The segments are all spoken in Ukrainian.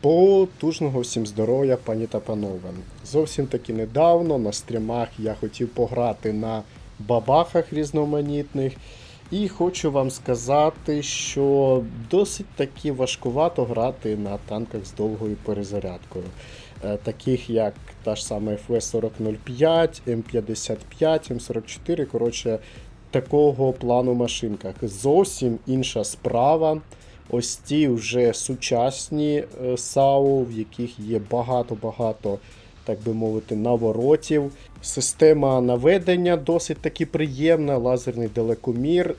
Потужного всім здоров'я, пані та панове. Зовсім таки недавно на стрімах я хотів пограти на бабахах різноманітних. І хочу вам сказати, що досить таки важкувато грати на танках з довгою перезарядкою. Е, Таких як та ж сама FV4005, М55, М44. Коротше, такого плану машинках. Зовсім інша справа. Ось ті вже сучасні е, САУ, в яких є багато-багато, так би мовити, наворотів. Система наведення досить таки приємна, лазерний далекомір.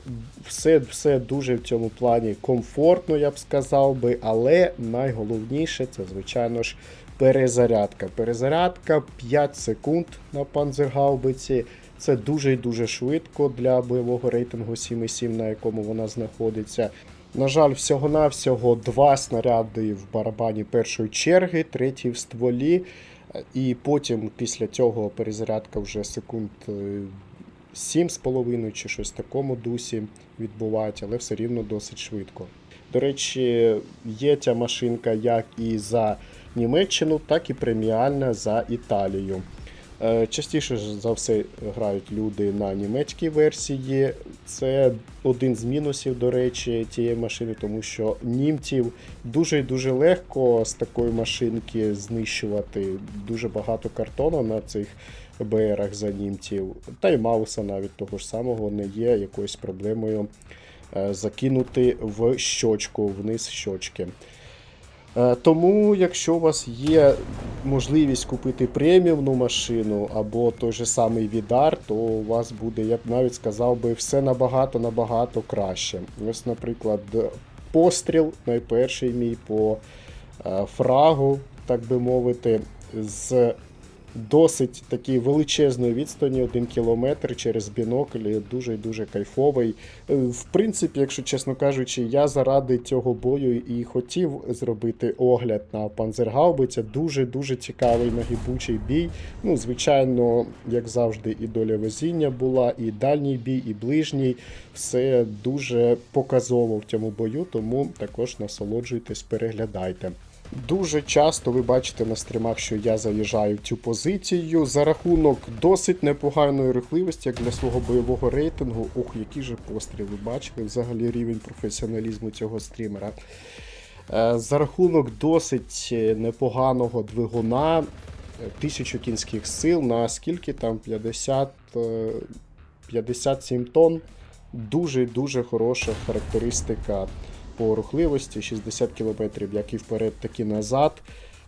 Все, все дуже в цьому плані комфортно, я б сказав би, але найголовніше це, звичайно ж, перезарядка. Перезарядка 5 секунд на панзергаубиці. Це дуже і дуже швидко для бойового рейтингу 7,7, на якому вона знаходиться. На жаль, всього-навсього два снаряди в барабані першої черги, третій в стволі. І потім після цього перезарядка вже секунд е, 7,5 чи щось в такому дусі відбувається, але все рівно досить швидко. До речі, є ця машинка як і за Німеччину, так і преміальна за Італію. Е, Частіше за все грають люди на німецькій версії. Це один з мінусів, до речі, цієї машини, тому що німців дуже і дуже легко з такої машинки знищувати дуже багато картону на цих БРах за німців. Та й Мауса навіть того ж самого не є якоюсь проблемою е, закинути в щочку, вниз щочки. Е, Тому, якщо у вас є можливість купити преміумну машину або той же самий Відар, то у вас буде, я б навіть сказав би, все набагато-набагато краще. Ось, наприклад, постріл, найперший мій по е, фрагу, так би мовити, з досить такій величезної відстані, один кілометр через бінокль, дуже дуже кайфовий. Е, В принципі, якщо чесно кажучи, я заради цього бою і хотів зробити огляд на панзергаубиця. Дуже дуже цікавий нагибучий бій. Ну, звичайно, як завжди, і доля везіння була, і дальній бій, і ближній. Все дуже показово в цьому бою, тому також насолоджуйтесь, переглядайте. Дуже часто ви бачите на стрімах, що я заїжджаю в цю позицію за рахунок досить непоганої рухливості, як для свого бойового рейтингу. Ох, які же постріли бачили взагалі рівень професіоналізму цього стрімера. Е, За рахунок досить е, непоганого двигуна, е, 1000 кінських сил на скільки там 50, е, 57 тонн. Дуже-дуже хороша характеристика по рухливості 60 км, як і вперед, так і назад.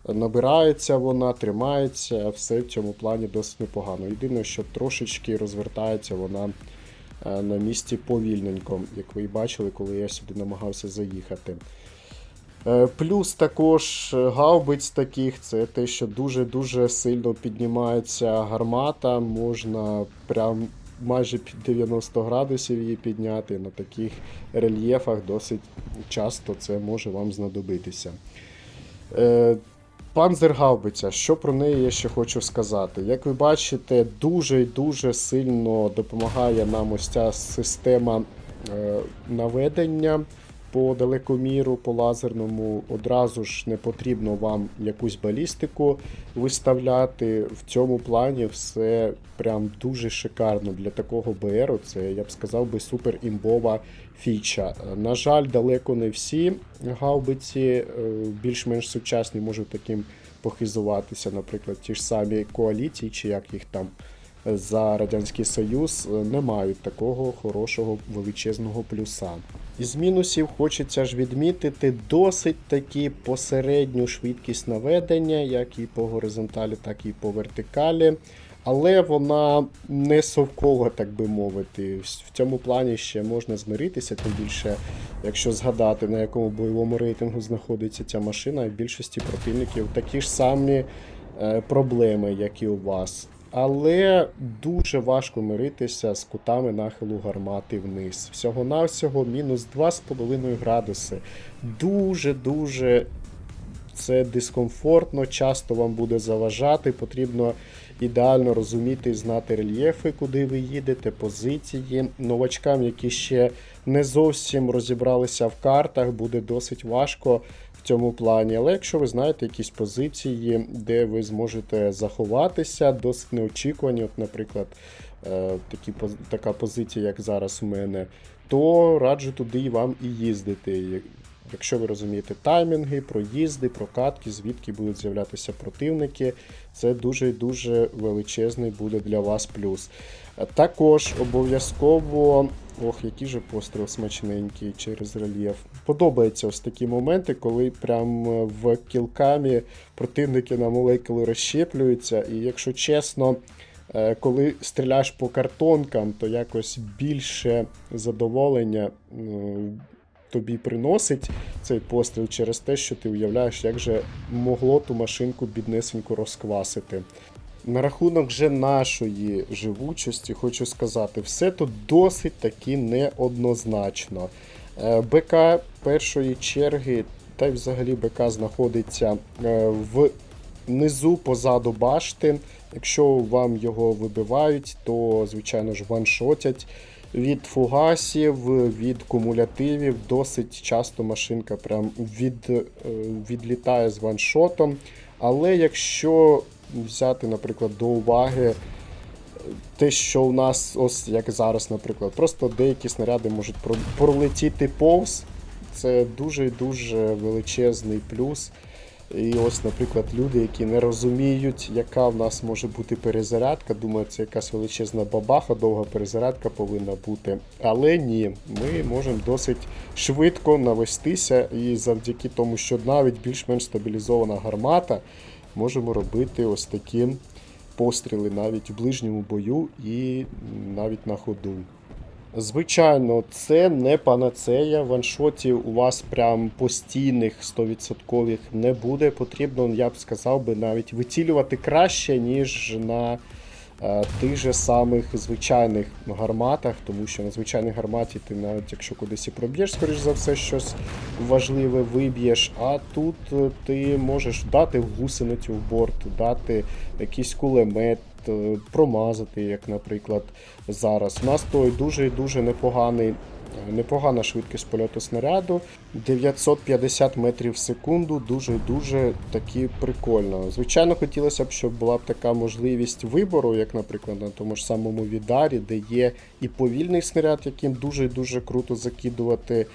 Набирається вона, тримається, все в цьому плані досить непогано. Єдине, що трошечки розвертається вона е, на місці повільненько, як ви бачили, коли я сюди намагався заїхати. Е, Плюс також е, гаубиць таких, це те, що дуже-дуже сильно піднімається гармата, можна прям майже під 90 градусів її підняти. На таких рельєфах досить часто це може вам знадобитися. Е, Панзергаубиця, що про неї я ще хочу сказати. Як ви бачите, дуже і дуже сильно допомагає нам ось ця система е, наведення по далекоміру, по лазерному. Одразу ж не потрібно вам якусь балістику виставляти. В цьому плані все прям дуже шикарно для такого БРу. Це, я б сказав би, супер імбова фіча. На жаль, далеко не всі гаубиці е, більш-менш сучасні можуть таким похизуватися, наприклад, ті ж самі коаліції, чи як їх там за Радянський Союз, е, не мають такого хорошого величезного плюса. Із мінусів хочеться ж відмітити досить таки посередню швидкість наведення, як і по горизонталі, так і по вертикалі. Але вона не совкова, так би мовити. В цьому плані ще можна змиритися, тим більше, якщо згадати, на якому бойовому рейтингу знаходиться ця машина, і в більшості противників такі ж самі е, проблеми, як і у вас. Але дуже важко миритися з кутами нахилу гармати вниз. Всього-навсього мінус 2,5 градуси. Дуже-дуже це дискомфортно, часто вам буде заважати. Потрібно ідеально розуміти і знати рельєфи, куди ви їдете, позиції. Новачкам, які ще не зовсім розібралися в картах, буде досить важко цьому плані. Але якщо ви знаєте якісь позиції, де ви зможете заховатися, досить неочікувані, от, наприклад, е, такі, така позиція, як зараз у мене, то раджу туди вам і їздити. Як- Якщо ви розумієте таймінги, проїзди, прокатки, звідки будуть з'являтися противники, це дуже і дуже величезний буде для вас плюс. Також обов'язково. Ох, який же постріл смачненький через рельєф. Подобаються ось такі моменти, коли прям е, в кілкамі противники на молекули розщеплюються. І якщо чесно, е, коли стріляєш по картонкам, то якось більше задоволення тобі приносить цей постріл через те, що ти уявляєш, як же могло ту машинку біднесеньку розквасити. На рахунок же нашої живучості, хочу сказати, все тут досить таки неоднозначно. Е, БК першої черги, та й взагалі БК знаходиться е, в низу позаду башти. Якщо вам його вибивають, то звичайно ж ваншотять. Від фугасів, від кумулятивів досить часто машинка прям від, е, відлітає з ваншотом. Але якщо взяти, наприклад, до уваги те, що у нас, ось як зараз, наприклад, просто деякі снаряди можуть пролетіти повз, це дуже-дуже величезний плюс. І ось, наприклад, люди, які не розуміють, яка в нас може бути перезарядка, думають, це якась величезна бабаха, довга перезарядка повинна бути. Але ні, ми можемо досить швидко навестися, і завдяки тому, що навіть більш-менш стабілізована гармата, можемо робити ось такі постріли навіть в ближньому бою і навіть на ходу. Звичайно, це не панацея. Ваншотів у вас прям постійних 100% не буде. Потрібно, я б сказав би, навіть вицілювати краще, ніж на е, тих же самих звичайних гарматах, тому що на звичайній гарматі ти навіть якщо кудись і проб'єш, скоріш за все, щось важливе виб'єш. А тут е, ти можеш дати гусеницю в борт, дати якийсь кулемет, промазати, як, наприклад, зараз. У нас той дуже і дуже непоганий. е, Непогана швидкість польоту снаряду 950 метрів в секунду, дуже і дуже таки прикольно. Звичайно, хотілося б, щоб була б така можливість вибору, як, наприклад, на тому ж самому Відарі, де є і повільний снаряд, яким дуже-дуже круто закидувати е,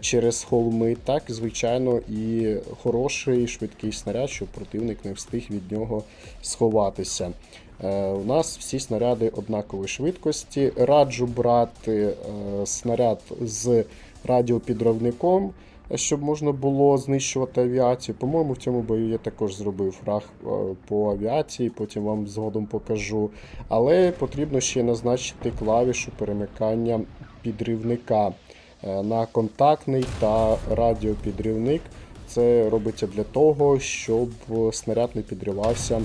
через холми, так, звичайно, і хороший швидкий снаряд, щоб противник не встиг від нього сховатися. Е, У нас всі снаряди однакової швидкості. Раджу брати е, снаряд з радіопідривником, е, щоб можна було знищувати авіацію. По-моєму, в цьому бою я також зробив е, по авіації, потім вам згодом покажу. Але потрібно ще назначити клавішу перемикання підривника е, на контактний та радіопідривник. Це робиться для того, щоб снаряд не підривався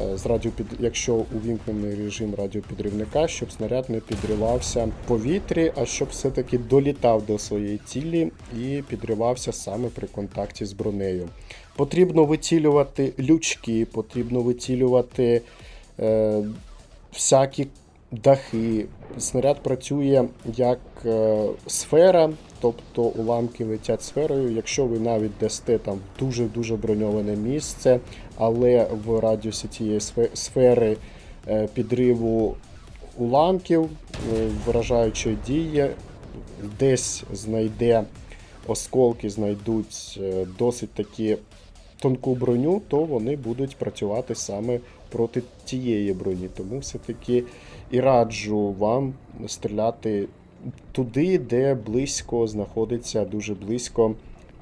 е, з радіопід... якщо увімкнений режим радіопідривника, щоб снаряд не підривався в повітрі, а щоб все-таки долітав до своєї цілі і підривався саме при контакті з бронею. Потрібно вицілювати лючки, потрібно вицілювати е, всякі дахи. Снаряд працює як е, сфера, тобто уламки летять сферою. Якщо ви навіть дасте там дуже-дуже броньоване місце, але в радіусі цієї сфери е, підриву уламків, е, вражаючої дії, десь знайде осколки, знайдуть досить таки тонку броню, то вони будуть працювати саме проти тієї броні. Тому все-таки і раджу вам стріляти туди, де близько знаходиться дуже близько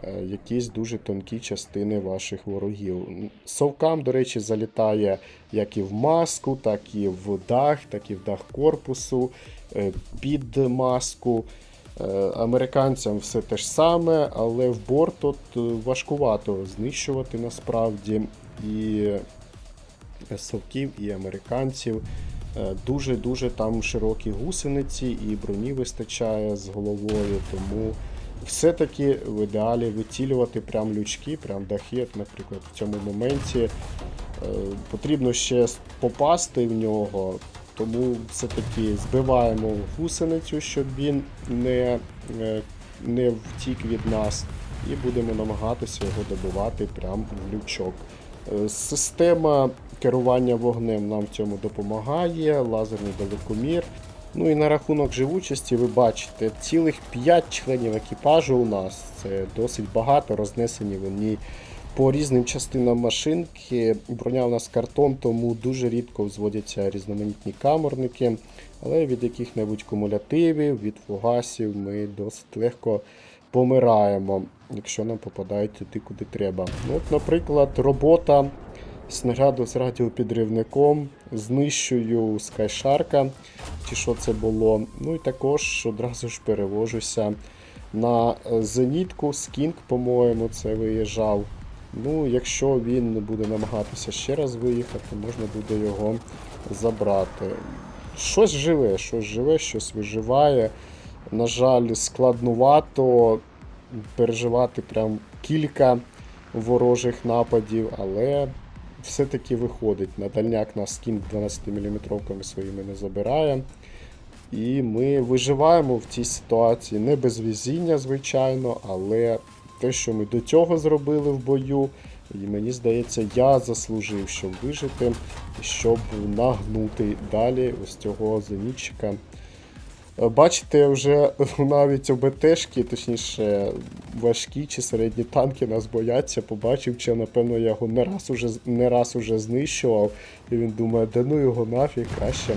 е, якісь дуже тонкі частини ваших ворогів. Совкам, до речі, залітає як і в маску, так і в дах, так і в дах корпусу, е, під маску. Е, Американцям все те ж саме, але в борт е, важкувато знищувати насправді і совків, і американців. Е, Дуже-дуже там широкі гусениці і броні вистачає з головою, тому все-таки в ідеалі вицілювати прям лючки, прям дахи, наприклад, в цьому моменті е, потрібно ще попасти в нього, тому все-таки збиваємо гусеницю, щоб він не, е, не втік від нас. і будемо намагатися його добивати прямо в лючок. Система керування вогнем нам в цьому допомагає, лазерний далекомір. Ну і на рахунок живучості ви бачите, цілих 5 членів екіпажу у нас. Це досить багато, рознесені вони по різним частинам машинки. Броня у нас картон, тому дуже рідко взводяться різноманітні камерники, але від яких-небудь кумулятивів, від фугасів ми досить легко помираємо, якщо нам попадають туди, куди треба. Ну, от, наприклад, робота снаряду з радіопідривником, знищую скайшарка, чи що це було. Ну і також одразу ж перевожуся на зенітку, скінк, по-моєму, це виїжджав. Ну, якщо він буде намагатися ще раз виїхати, можна буде його забрати. Щось живе, щось живе, щось виживає. На жаль, складнувато переживати прям кілька ворожих нападів, але все-таки виходить. На дальняк нас кінь 12-мм своїми не забирає. І ми виживаємо в цій ситуації не без везіння, звичайно, але те, що ми до цього зробили в бою, і мені здається, я заслужив, щоб вижити, щоб нагнути далі ось цього зенітчика. Е, Бачите, вже навіть ОБТшки, точніше, важкі чи середні танки нас бояться. Побачив, що, напевно, я його не раз уже, не раз уже знищував. І він думає, да ну його нафіг, краще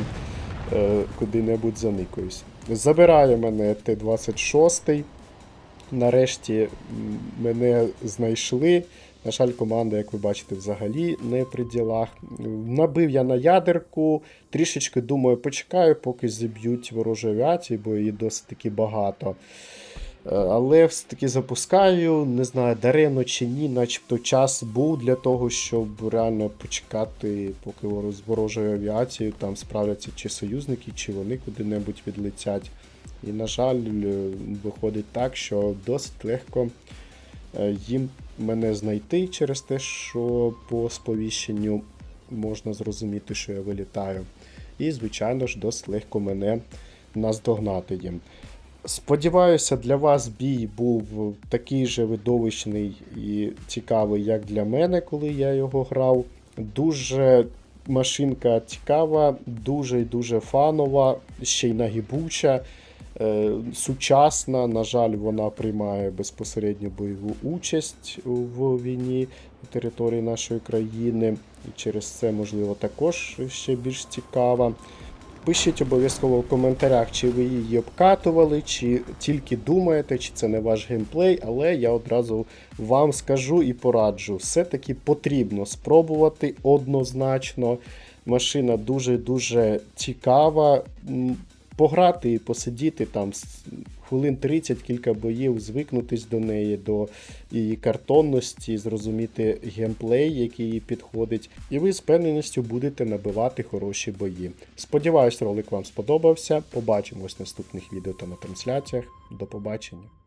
е, куди-небудь заникаюсь. Забирає мене Т-26. Нарешті мене знайшли. На жаль, команда, як ви бачите, взагалі не при ділах. Набив я на ядерку, трішечки думаю, почекаю, поки зіб'ють ворожу авіацію, бо її досить таки багато. Е, Але все-таки запускаю, не знаю, даремно чи ні, начебто час був для того, щоб реально почекати, поки з ворожою авіацією там справляться чи союзники, чи вони куди-небудь відлетять. І, на жаль, е, виходить так, що досить легко е, їм мене знайти через те, що по сповіщенню можна зрозуміти, що я вилітаю. І, звичайно ж, досить легко мене наздогнати їм. Сподіваюся, для вас бій був такий же видовищний і цікавий, як для мене, коли я його грав. Дуже машинка цікава, дуже і дуже фанова, ще й нагибуча, сучасна. На жаль, вона приймає безпосередньо бойову участь в війні на території нашої країни. І через це, можливо, також ще більш цікава. Пишіть обов'язково в коментарях, чи ви її обкатували, чи тільки думаєте, чи це не ваш геймплей, але я одразу вам скажу і пораджу. Все-таки потрібно спробувати однозначно. Машина дуже-дуже цікава. Пограти і посидіти там хвилин 30, кілька боїв, звикнутись до неї, до її картонності, зрозуміти геймплей, який їй підходить, і ви з певненістю будете набивати хороші бої. Сподіваюсь, ролик вам сподобався. Побачимось в наступних відео та на трансляціях. До побачення.